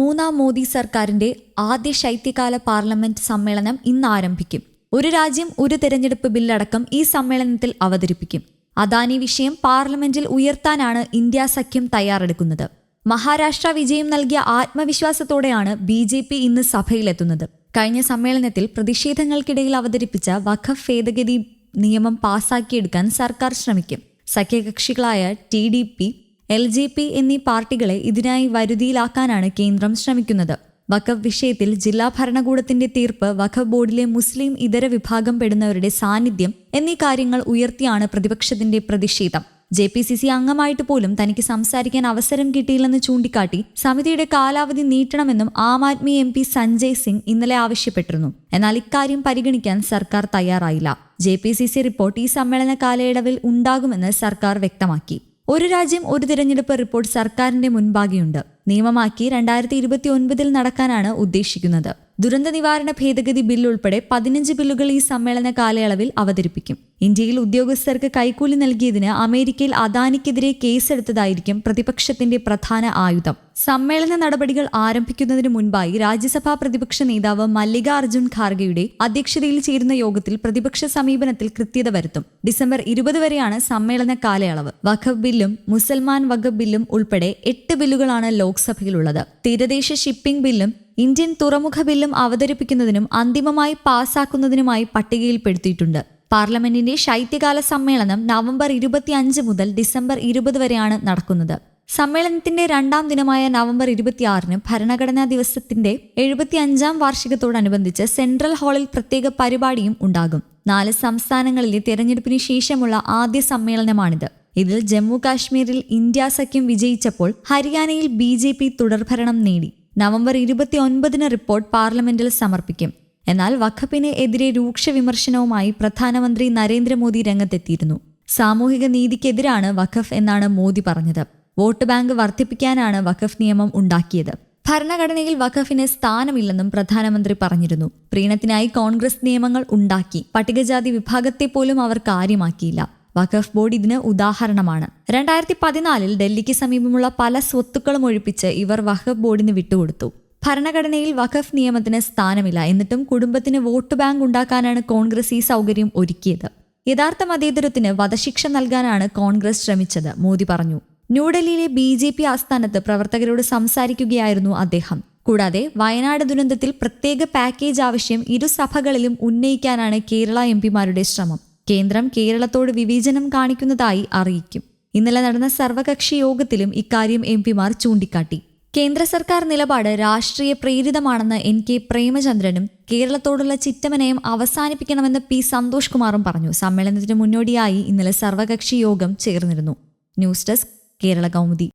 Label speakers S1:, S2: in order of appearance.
S1: മൂന്നാം മോദി സർക്കാരിന്റെ ആദ്യ ശൈത്യകാല പാർലമെന്റ് സമ്മേളനം ഇന്ന് ആരംഭിക്കും. ഒരു രാജ്യം ഒരു തെരഞ്ഞെടുപ്പ് ബില്ലടക്കം ഈ സമ്മേളനത്തിൽ അവതരിപ്പിക്കും. അദാനി വിഷയം പാർലമെന്റിൽ ഉയർത്താനാണ് ഇന്ത്യ സഖ്യം തയ്യാറെടുക്കുന്നത്. മഹാരാഷ്ട്ര വിജയം നൽകിയ ആത്മവിശ്വാസത്തോടെയാണ് ബി ജെ പി ഇന്ന് സഭയിലെത്തുന്നത്. കഴിഞ്ഞ സമ്മേളനത്തിൽ പ്രതിഷേധങ്ങൾക്കിടയിൽ അവതരിപ്പിച്ച വഖഫ് ഭേദഗതി നിയമം പാസാക്കിയെടുക്കാൻ സർക്കാർ ശ്രമിക്കും. സഖ്യകക്ഷികളായ T D P L J P എന്നീ പാർട്ടികളെ ഇതിനായി വരുതിയിലാക്കാനാണ് കേന്ദ്രം ശ്രമിക്കുന്നത്. വഖഫ് വിഷയത്തിൽ ജില്ലാ ഭരണകൂടത്തിന്റെ തീർപ്പ് വഖഫ് ബോർഡിലെ മുസ്ലിം ഇതര വിഭാഗം പെടുന്നവരുടെ സാന്നിധ്യം എന്നീ കാര്യങ്ങൾ ഉയർത്തിയാണ് പ്രതിപക്ഷത്തിന്റെ പ്രതിഷേധം. ജെ പി സി സി അംഗമായിട്ട് പോലും തനിക്ക് സംസാരിക്കാൻ അവസരം കിട്ടിയില്ലെന്ന് ചൂണ്ടിക്കാട്ടി സമിതിയുടെ കാലാവധി നീട്ടണമെന്നും ആം ആദ്മി എം പി സഞ്ജയ് സിംഗ് ഇന്നലെ ആവശ്യപ്പെട്ടിരുന്നു. എന്നാൽ ഇക്കാര്യം പരിഗണിക്കാൻ സർക്കാർ തയ്യാറായില്ല. J P C C report ഈ സമ്മേളന കാലയളവിൽ ഉണ്ടാകുമെന്ന് സർക്കാർ വ്യക്തമാക്കി. ഒരു രാജ്യം ഒരു തിരഞ്ഞെടുപ്പ് റിപ്പോർട്ട് സർക്കാരിന്റെ മുൻപാകെയുണ്ട്. നിയമമാക്കി രണ്ടായിരത്തി ഇരുപത്തി ഒൻപതിൽ നടക്കാനാണ് ഉദ്ദേശിക്കുന്നത്. ദുരന്ത നിവാരണ ഭേദഗതി ബിൽ ഉൾപ്പെടെ പതിനഞ്ച് ബില്ലുകൾ ഈ സമ്മേളന കാലയളവിൽ അവതരിപ്പിക്കും. ഇന്ത്യയിൽ ഉദ്യോഗസ്ഥർക്ക് കൈക്കൂലി നൽകിയതിന് അമേരിക്കയിൽ അദാനിക്കെതിരെ കേസെടുത്തതായിരിക്കും പ്രതിപക്ഷത്തിന്റെ പ്രധാന ആയുധം. സമ്മേളന നടപടികൾ ആരംഭിക്കുന്നതിന് മുൻപായി രാജ്യസഭാ പ്രതിപക്ഷ നേതാവ് മല്ലിക അർജുൻ ഖാർഗെയുടെ അധ്യക്ഷതയിൽ ചേരുന്ന യോഗത്തിൽ പ്രതിപക്ഷ സമീപനത്തിൽ കൃത്യത വരുത്തും. ഡിസംബർ ഇരുപത് വരെയാണ് സമ്മേളന കാലയളവ്. വഖഫ് ബില്ലും മുസൽമാൻ വഖഫ് ബില്ലും ഉൾപ്പെടെ എട്ട് ബില്ലുകളാണ് ലോക്സഭയിലുള്ളത്. തീരദേശ ഷിപ്പിംഗ് ബില്ലും ഇന്ത്യൻ തുറമുഖ ബില്ലും അവതരിപ്പിക്കുന്നതിനും അന്തിമമായി പാസാക്കുന്നതിനുമായി പട്ടികയിൽപ്പെടുത്തിയിട്ടുണ്ട്. പാർലമെന്റിന്റെ ശൈത്യകാല സമ്മേളനം നവംബർ ഇരുപത്തിയഞ്ച് മുതൽ ഡിസംബർ ഇരുപത് വരെയാണ് നടക്കുന്നത്. സമ്മേളനത്തിന്റെ രണ്ടാം ദിനമായ നവംബർ ഇരുപത്തിയാറിന് ഭരണഘടനാ ദിവസത്തിന്റെ എഴുപത്തിയഞ്ചാം വാർഷികത്തോടനുബന്ധിച്ച് സെൻട്രൽ ഹാളിൽ പ്രത്യേക പരിപാടിയും ഉണ്ടാകും. നാല് സംസ്ഥാനങ്ങളിലെ തെരഞ്ഞെടുപ്പിന് ശേഷമുള്ള ആദ്യ സമ്മേളനമാണിത്. ഇതിൽ ജമ്മു കാശ്മീരിൽ ഇന്ത്യ സഖ്യം വിജയിച്ചപ്പോൾ ഹരിയാനയിൽ ബി ജെ പി തുടർഭരണം നേടി. നവംബർ ഇരുപത്തി ഒൻപതിന് റിപ്പോർട്ട് പാർലമെന്റിൽ സമർപ്പിക്കും. എന്നാൽ വഖഫിന് എതിരെ രൂക്ഷ വിമർശനവുമായി പ്രധാനമന്ത്രി നരേന്ദ്രമോദി രംഗത്തെത്തിയിരുന്നു. സാമൂഹിക നീതിക്കെതിരാണ് വഖഫ് എന്നാണ് മോദി പറഞ്ഞത്. വോട്ട് ബാങ്ക് വർദ്ധിപ്പിക്കാനാണ് വഖഫ് നിയമം ഉണ്ടാക്കിയത്. ഭരണഘടനയിൽ വഖഫിന് സ്ഥാനമില്ലെന്നും പ്രധാനമന്ത്രി പറഞ്ഞിരുന്നു. പ്രീണത്തിനായി കോൺഗ്രസ് നിയമങ്ങൾ ഉണ്ടാക്കി. പട്ടികജാതി വിഭാഗത്തെ പോലും അവർ കാര്യമാക്കിയില്ല. വഖഫ് ബോർഡ് ഇതിന് ഉദാഹരണമാണ്. രണ്ടായിരത്തി പതിനാലിൽ ഡൽഹിക്ക് സമീപമുള്ള പല സ്വത്തുക്കളും ഒഴിപ്പിച്ച് ഇവർ വഖഫ് ബോർഡിന് വിട്ടുകൊടുത്തു. ഭരണഘടനയിൽ വഖഫ് നിയമത്തിന് സ്ഥാനമില്ല. എന്നിട്ടും കുടുംബത്തിന് വോട്ട് ബാങ്ക് ഉണ്ടാക്കാനാണ് കോൺഗ്രസ് ഈ സൗകര്യം ഒരുക്കിയത്. യഥാർത്ഥ മതേതരത്തിന് വധശിക്ഷ നൽകാനാണ് കോൺഗ്രസ് ശ്രമിച്ചത് മോദി പറഞ്ഞു. ന്യൂഡൽഹിയിലെ ബി ജെ പി ആസ്ഥാനത്ത് പ്രവർത്തകരോട് സംസാരിക്കുകയായിരുന്നു അദ്ദേഹം. കൂടാതെ വയനാട് ദുരന്തത്തിൽ പ്രത്യേക പാക്കേജ് ആവശ്യം ഇരു സഭകളിലും ഉന്നയിക്കാനാണ് കേരള എം പിമാരുടെ ശ്രമം. കേന്ദ്രം കേരളത്തോട് വിവേചനം കാണിക്കുന്നതായി അറിയിക്കും. ഇന്നലെ നടന്ന സർവകക്ഷി യോഗത്തിലും ഇക്കാര്യം എം പിമാർ ചൂണ്ടിക്കാട്ടി. കേന്ദ്ര സർക്കാർ നിലപാട് രാഷ്ട്രീയ പ്രേരിതമാണെന്ന് എൻ കെ പ്രേമചന്ദ്രനും കേരളത്തോടുള്ള ചിറ്റമനയം അവസാനിപ്പിക്കണമെന്ന് പി സന്തോഷ് കുമാറും പറഞ്ഞു. സമ്മേളനത്തിന് മുന്നോടിയായി ഇന്നലെ സർവകക്ഷി യോഗം ചേർന്നിരുന്നു. News desk Kerala Kaumudi.